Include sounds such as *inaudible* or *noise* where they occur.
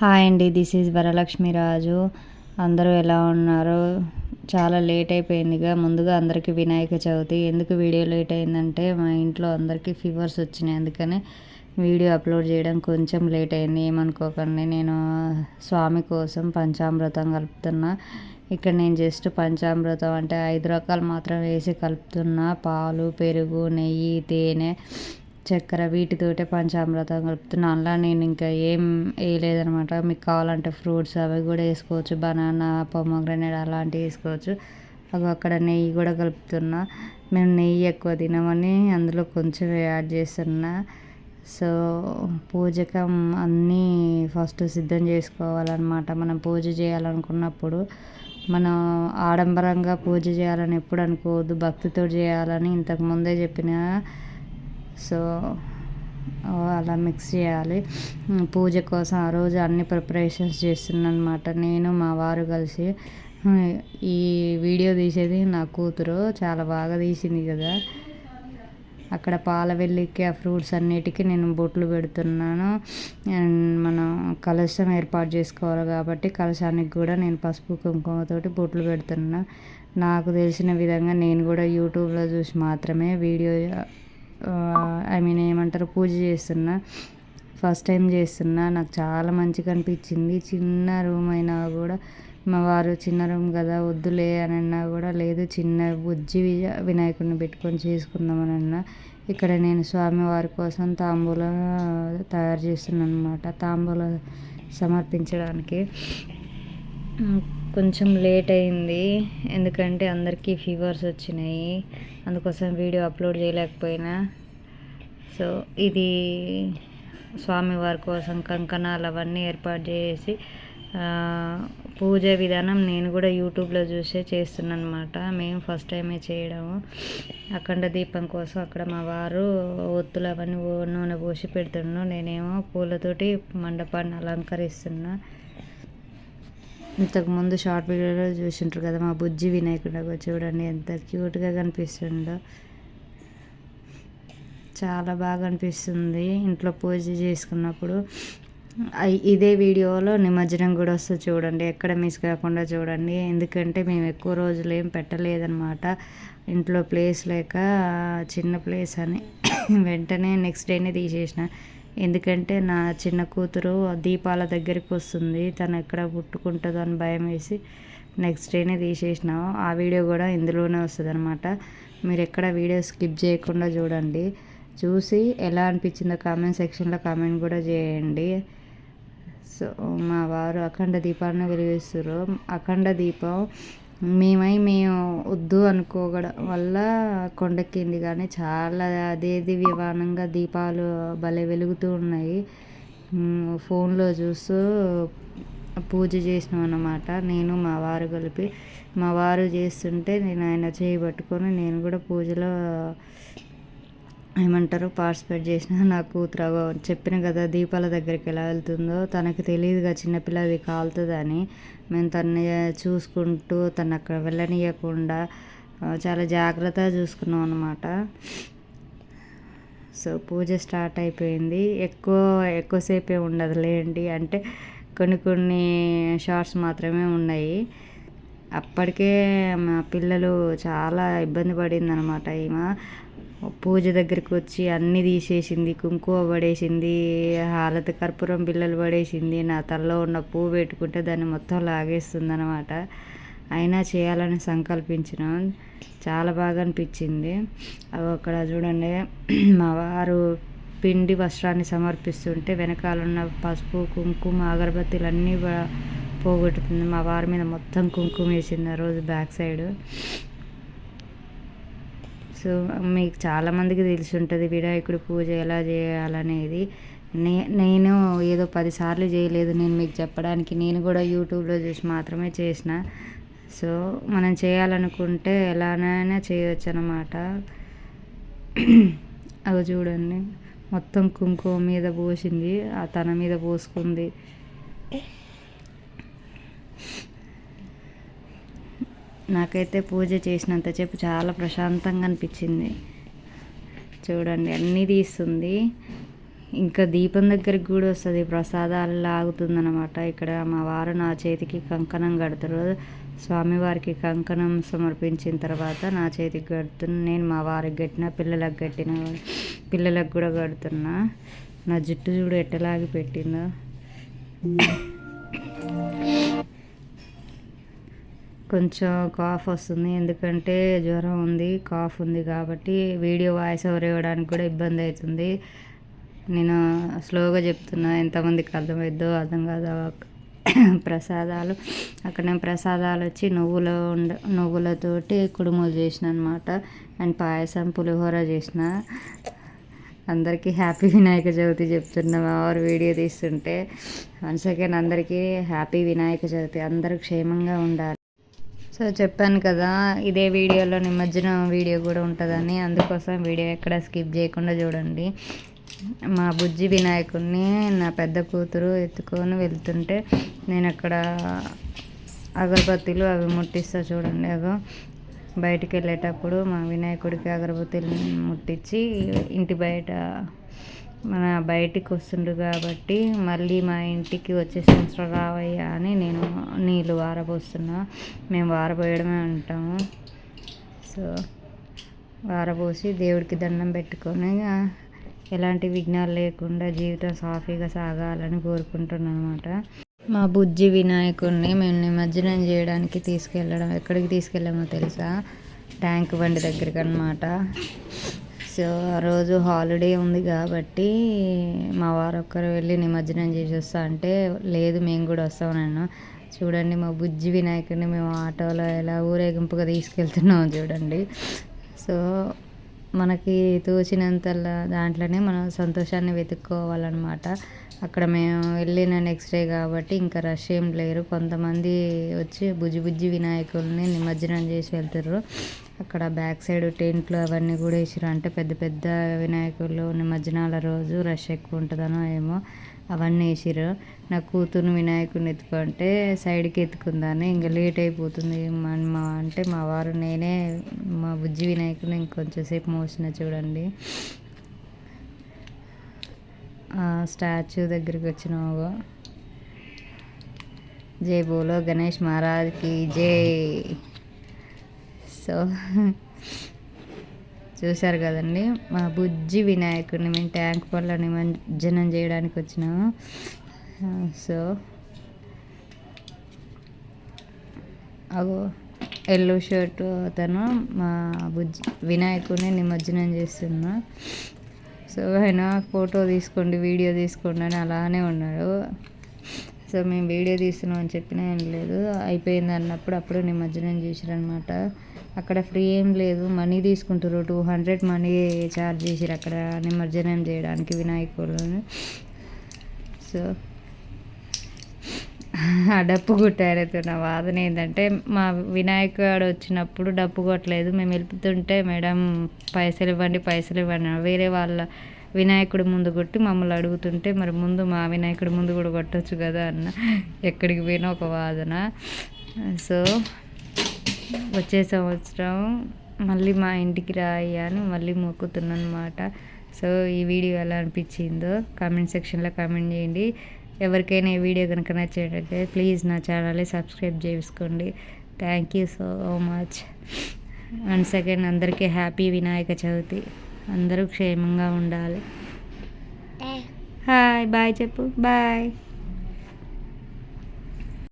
Hi అండి this is Varalakshmi రాజు. అందరూ ఎలా ఉన్నారు? చాలా లేట్ అయిపోయిందిగా. ముందుగా అందరికీ వినాయక చవితి. ఎందుకు వీడియో లేట్ అయిందంటే మా ఇంట్లో అందరికీ ఫీవర్స్ వచ్చినాయి. అందుకనే వీడియో అప్లోడ్ చేయడం కొంచెం లేట్ అయింది. ఏమనుకోకండి నేను స్వామి కోసం పంచామృతం కలుపుతున్నా. ఇక్కడ నేను జస్ట్ పంచామృతం అంటే ఐదు రకాలు మాత్రం వేసి కలుపుతున్నా. పాలు పెరుగు నెయ్యి తేనె చక్కెర వీటితోటే పంచామృతం కలుపుతున్నా. అలా నేను ఇంకా ఏం వేయలేదనమాట మీకు కావాలంటే ఫ్రూట్స్ అవి కూడా వేసుకోవచ్చు. బనానా పొమగ్రనేట్ అలాంటివి వేసుకోవచ్చు. అవి అక్కడ నెయ్యి కూడా కలుపుతున్నా. మేము నెయ్యి ఎక్కువ తినమని అందులో కొంచెం యాడ్ చేస్తున్నా. సో పూజకం అన్నీ ఫస్ట్ సిద్ధం చేసుకోవాలన్నమాట. మనం పూజ చేయాలనుకున్నప్పుడు మనం ఆడంబరంగా పూజ చేయాలని ఎప్పుడు అనుకోవద్దు. భక్తితో చేయాలని ఇంతకు ముందే చెప్పిన సో అలా మిక్స్ చేయాలి. పూజ కోసం ఆ రోజు అన్ని ప్రిపరేషన్స్ చేస్తున్నాను అనమాట నేను మా వారు కలిసి. ఈ వీడియో తీసేది నా కూతురు. చాలా బాగా తీసింది కదా. అక్కడ పాల వెళ్ళికి ఆ ఫ్రూట్స్ అన్నిటికీ నేను బొట్లు పెడుతున్నాను. అండ్ మనం కలశం ఏర్పాటు చేసుకోవాలి కాబట్టి కలశానికి కూడా నేను పసుపు కుంకుమతోటి బొట్లు పెడుతున్నా. నాకు తెలిసిన విధంగా నేను కూడా యూట్యూబ్లో చూసి మాత్రమే వీడియో ఐ మీన్ ఏమంటారు పూజ చేస్తున్నా ఫస్ట్ టైం చేస్తున్నా నాకు చాలా మంచిగా అనిపించింది. చిన్న రూమ్ అయినా కూడా మా వారు చిన్న రూమ్ కదా వద్దులే అని అన్నా కూడా లేదు చిన్న బుజ్జి వినాయకుడిని పెట్టుకొని చేసుకుందామని అన్నా ఇక్కడ నేను స్వామివారి కోసం తాంబూలం తయారు చేస్తున్నాను అనమాట తాంబూలం సమర్పించడానికి. కొంచెం లేట్ అయింది. ఎందుకంటే అందరికీ ఫీవర్స్ వచ్చినాయి. అందుకోసం వీడియో అప్లోడ్ చేయలేకపోయినా. సో ఇది స్వామివారి కోసం కంకణాలు అవన్నీ ఏర్పాటు చేసి పూజ విధానం నేను కూడా యూట్యూబ్లో చూసే చేస్తున్నాను అనమాట మేము ఫస్ట్ టైమే చేయడము. అఖండ దీపం కోసం అక్కడ మా వారు ఒత్తులు అవన్నీ నూనె పోసి పెడుతున్నాను నేనేమో పూలతోటి మండపాన్ని అలంకరిస్తున్నా. ఇంతకుముందు షార్ట్ వీడియోలో చూసింటారు కదా మా బుజ్జి వినాయకుడు చూడండి ఎంత క్యూట్గా కనిపిస్తుండో. చాలా బాగా అనిపిస్తుంది ఇంట్లో పూజ చేసుకున్నప్పుడు. ఇదే వీడియోలో నిమజ్జనం కూడా వస్తుంది చూడండి ఎక్కడ మిస్ కాకుండా చూడండి. ఎందుకంటే మేము ఎక్కువ రోజులు ఏం పెట్టలేదన్నమాట. ఇంట్లో ప్లేస్ లేక చిన్న ప్లేస్ అని. *coughs* వెంటనే నెక్స్ట్ డేనే తీసేసిన. ఎందుకంటే నా చిన్న కూతురు దీపాల దగ్గరికి వస్తుంది. తను ఎక్కడ పుట్టుకుంటుందో అని భయం వేసి నెక్స్ట్ డేనే తీసేసినాము ఆ వీడియో కూడా ఇందులోనే వస్తుంది అనమాట మీరు ఎక్కడ వీడియో స్కిప్ చేయకుండా చూడండి. చూసి ఎలా అనిపించిందో కామెంట్ సెక్షన్లో కామెంట్ కూడా చేయండి. సో మా వారు అఖండ దీపాలను వెలిగిస్తారు అఖండ దీపం మేమై మేము వద్దు అనుకోవడం వల్ల కొండెక్కింది కానీ చాలా అదేది వివానంగా దీపాలు భలే వెలుగుతూ ఉన్నాయి. ఫోన్లో చూస్తూ పూజ చేసినాం అన్నమాట. నేను మా వారు కలిపి. మా వారు చేస్తుంటే నేను ఆయన చేయి పట్టుకొని నేను కూడా పూజలో ఏమంటారు? పార్టిసిపేట్ చేసిన నా కూతురు చెప్పిన కదా దీపాల దగ్గరికి ఎలా వెళ్తుందో తనకు తెలియదుగా చిన్నపిల్ల అది కాలుతుందని. మేము తన్ని చూసుకుంటూ తను అక్కడ వెళ్ళనీయకుండా చాలా జాగ్రత్తగా చూసుకున్నాం అనమాట సో పూజ స్టార్ట్ అయిపోయింది. ఎక్కువ ఎక్కువసేపే ఉండదు లేండి అంటే కొన్ని కొన్ని షార్ట్స్ మాత్రమే ఉన్నాయి. అప్పటికే మా పిల్లలు చాలా ఇబ్బంది పడింది అనమాట ఈమె. పూజ దగ్గరికి వచ్చి అన్నీ తీసేసింది కుంకుమ పడేసింది హాలత కర్పూరం బిల్లలు పడేసింది నా తలలో ఉన్న పువ్వు పెట్టుకుంటే దాన్ని మొత్తం లాగేస్తుంది అనమాట అయినా చేయాలని సంకల్పించిన. చాలా బాగా అనిపించింది. అక్కడ చూడండి. మా వారు పిండి వస్త్రాన్ని సమర్పిస్తుంటే వెనకాలన్న పసుపు కుంకుమ అగరబత్తీలు అన్నీ పోగొట్టుతుంది మా వారి మీద మొత్తం కుంకుమ వేసింది ఆ రోజు బ్యాక్ సైడ్. సో మీకు చాలామందికి తెలిసి ఉంటుంది వినాయకుడి పూజ ఎలా చేయాలనేది. నే నేను ఏదో పదిసార్లు చేయలేదు నేను మీకు చెప్పడానికి. నేను కూడా యూట్యూబ్లో చూసి మాత్రమే చేసిన. సో మనం చేయాలనుకుంటే ఎలానైనా చేయవచ్చు అనమాట అవి చూడండి. మొత్తం కుంకుమ మీద పోసింది. ఆ తన మీద పోసుకుంది. నాకైతే పూజ చేసినంతసేపు చాలా ప్రశాంతంగా అనిపించింది. చూడండి అన్నీ తీస్తుంది. ఇంకా దీపం దగ్గరికి కూడా వస్తుంది. ప్రసాదాలు లాగుతుంది అనమాట ఇక్కడ మా వారు నా చేతికి కంకణం కడతారు. స్వామివారికి కంకణం సమర్పించిన తర్వాత నా చేతికి కడుతున్నా. నేను మా వారికి కట్టిన పిల్లలకు కట్టిన పిల్లలకు కూడా కడుతున్నా. నా జుట్టు చూడు ఎట్టలాగి పెట్టిందో. కొంచెం కాఫ్ వస్తుంది. ఎందుకంటే జ్వరం ఉంది కాఫ్ ఉంది కాబట్టి వీడియో వాయిస్ ఓవర్ ఇవ్వడానికి కూడా ఇబ్బంది అవుతుంది. నేను స్లోగా చెప్తున్నా ఎంతమందికి అర్థమవుద్దో అర్థం కాదు *coughs* ప్రసాదాలు. అక్కడ నేను ప్రసాదాలు వచ్చి నువ్వుల ఉండ నువ్వులతోటి కుడుములు చేసిన అనమాట అండ్ పాయసం పులిహోర చేసిన. అందరికీ హ్యాపీ వినాయక చవితి చెప్తున్నా వారు వీడియో తీస్తుంటే. వన్ సెకండ్ అందరికీ హ్యాపీ వినాయక చవితి. అందరూ క్షేమంగా ఉండాలి. సో చెప్పాను కదా ఇదే వీడియోలో నిమజ్జనం వీడియో కూడా ఉంటుందని. అందుకోసం వీడియో ఎక్కడ స్కిప్ చేయకుండా చూడండి. మా బుజ్జి వినాయకుడిని నా పెద్ద కూతురు ఎత్తుకొని వెళ్తుంటే నేను అక్కడ అగరబత్తీలు అవి ముట్టిస్తా చూడండి. అగో బయటికి వెళ్ళేటప్పుడు మా వినాయకుడికి అగరబత్తీలు ముట్టించి ఇంటి బయట మన బయటికి వస్తుండు కాబట్టి మళ్ళీ మా ఇంటికి వచ్చే సంవత్సరం రావయ్యా అని నేను నీళ్ళు వారబోస్తున్నా. మేము వారబోయడమే అంటాము. సో వారబోసి దేవుడికి దండం పెట్టుకొని ఎలాంటి విఘ్నాలు లేకుండా జీవితం సాఫీగా సాగాలని కోరుకుంటున్నాను అనమాట మా బుజ్జి వినాయకుడిని మేము నిమజ్జనం చేయడానికి తీసుకెళ్ళడం ఎక్కడికి తీసుకెళ్ళామో తెలుసా? ట్యాంక్ బండి దగ్గరికి అనమాట సో ఆ రోజు హాలిడే ఉంది కాబట్టి మా వారు ఒక్కరు వెళ్ళి నిమజ్జనం చేసి వస్తా అంటే లేదు మేము కూడా వస్తాం నన్ను. చూడండి మా బుజ్జి వినాయకుడిని మేము ఆటోలో ఎలా ఊరేగింపుగా తీసుకెళ్తున్నాం చూడండి. సో మనకి తోచినంతలా దాంట్లోనే మనం సంతోషాన్ని వెతుక్కోవాలన్నమాట. అక్కడ మేము వెళ్ళిన నెక్స్ట్ డే కాబట్టి ఇంకా రష్ ఏం లేరు. కొంతమంది వచ్చి బుజ్జి బుజ్జి వినాయకుల్ని నిమజ్జనం చేసి వెళ్తారు అక్కడ బ్యాక్ సైడ్ టెంట్లు అవన్నీ కూడా వేసారు అంటే పెద్ద పెద్ద వినాయకులు నిమజ్జనాల రోజు రష్ ఎక్కువ ఉంటుందనో ఏమో అవన్నీ వేసిర్రు. నా కూతురు వినాయకుడిని ఎత్తుకుంటే సైడ్కి ఎత్తుకుందాన్ని. ఇంకా లేట్ అయిపోతుంది. మా అంటే మా వారు నేనే మా బుజ్జి వినాయకుడిని ఇంకొంచెం సేపు మోసిన చూడండి. స్టాచ్యూ దగ్గరికి వచ్చినావు జై బోలో గణేష్ మహారాజ్కి జై. సో చూశారు కదండి. మా బుజ్జి వినాయకుడిని మేము ట్యాంక్ పళ్ళ నిమజ్జనం చేయడానికి వచ్చినాము. సో అగో ఎల్లో షర్ట్ అతను మా బుజ్జి వినాయకుడిని నిమజ్జనం చేస్తున్నా. సో ఆయన ఫోటో తీసుకోండి వీడియో తీసుకోండి అని అలానే ఉన్నాడు. సో మేము వీడియో తీస్తున్నాం అని చెప్పినా ఏం లేదు. అయిపోయింది అన్నప్పుడు అప్పుడు నిమజ్జనం చేశారనమాట అక్కడ ఫ్రీ ఏం లేదు. మనీ తీసుకుంటారు టూ హండ్రెడ్ మనీ ఛార్జ్ చేసారు అక్కడ నిమజ్జనం చేయడానికి వినాయకులను సో ఆ డప్పు కొట్టారైతే నా వాదన ఏంటంటే మా వినాయకుడు వచ్చినప్పుడు డప్పు కొట్టలేదు. మేము వెళ్తుంటే మేడం పైసలు ఇవ్వండి పైసలు ఇవ్వండి వేరే వాళ్ళ వినాయకుడు ముందు కొట్టి మమ్మల్ని అడుగుతుంటే మరి ముందు మా వినాయకుడు ముందు కూడా కొట్టచ్చు కదా అన్న. ఎక్కడికి పోయినా ఒక వాదన. సో వచ్చే సంవత్సరం మళ్ళీ మా ఇంటికి రాయి అని మళ్ళీ మొక్కుతున్నాను అనమాట సో ఈ వీడియో ఎలా అనిపించిందో కామెంట్ సెక్షన్లో కామెంట్ చేయండి. ఎవరికైనా ఈ వీడియో కనుక నచ్చేటట్టే ప్లీజ్ నా ఛానల్ని సబ్స్క్రైబ్ చేసుకోండి. Thank you so much. One second అందరికీ హ్యాపీ వినాయక చవితి. అందరూ క్షేమంగా ఉండాలి. హాయ్ బాయ్ చెప్పు. బాయ్.